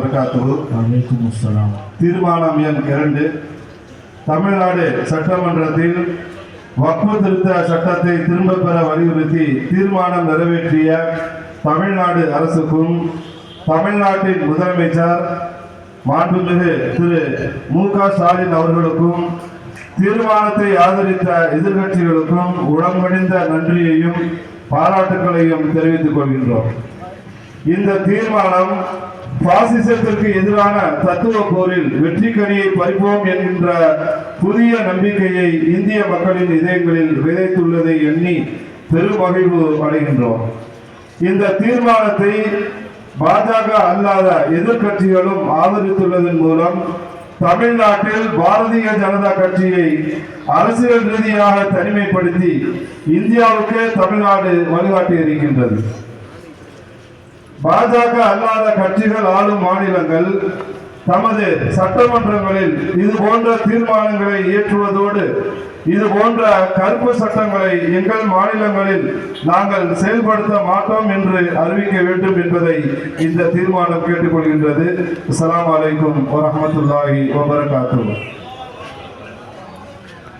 வலைக்கும் அஸ்ஸலாம் தீர்மானம் எண் இரண்டு. தமிழ்நாடு சட்டமன்றத்தில் வக்ஃபு திருத்த சட்டத்தை திரும்பப் பெற வலியுறுத்தி தீர்மானம் நிறைவேற்றிய தமிழ்நாடு அரசுக்கும் தமிழ்நாட்டின் முதலமைச்சர் மாண்புமிகு திரு மு க ஸ்டாலின் அவர்களுக்கும் தீர்மானத்தை ஆதரித்த எதிர்க்கட்சிகளுக்கும் உளம்படிந்த நன்றியையும் பாராட்டுக்களையும் தெரிவித்துக் கொள்கின்றோம். இந்த தீர்மானம் பாசிசத்திற்கு எதிரான தத்துவ போரில் வெற்றி கனியை பறிப்போம் என்கின்ற புதிய நம்பிக்கையை இந்திய மக்களின் இதயங்களில் விதைத்துள்ளதை எண்ணி பெருமகிழ்வு அடைகின்றோம். இந்த தீர்மானத்தை பாஜக அல்லாத எதிர்க்கட்சிகளும் ஆதரித்துள்ளதன் மூலம் தமிழ்நாட்டில் பாரதிய ஜனதா கட்சியை அரசியல் ரீதியாக தனிமைப்படுத்தி இந்தியாவுக்கே தமிழ்நாடு வழிகாட்டி இருக்கின்றது. பாஜக அல்லாத கட்சிகள் ஆளும் மாநிலங்கள் தமது சட்டமன்றங்களில் இது போன்ற தீர்மானங்களை இயற்றுவதோடு இது போன்ற கருப்பு சட்டங்களை எங்கள் மாநிலங்களில் நாங்கள் செயல்படுத்த மாட்டோம் என்று அறிவிக்க வேண்டும் என்பதை இந்த தீர்மானம் கேட்டுக்கொள்கின்றது. அஸ்ஸலாமு அலைக்கும் வரமத்துல்லாஹி வபரகாத்து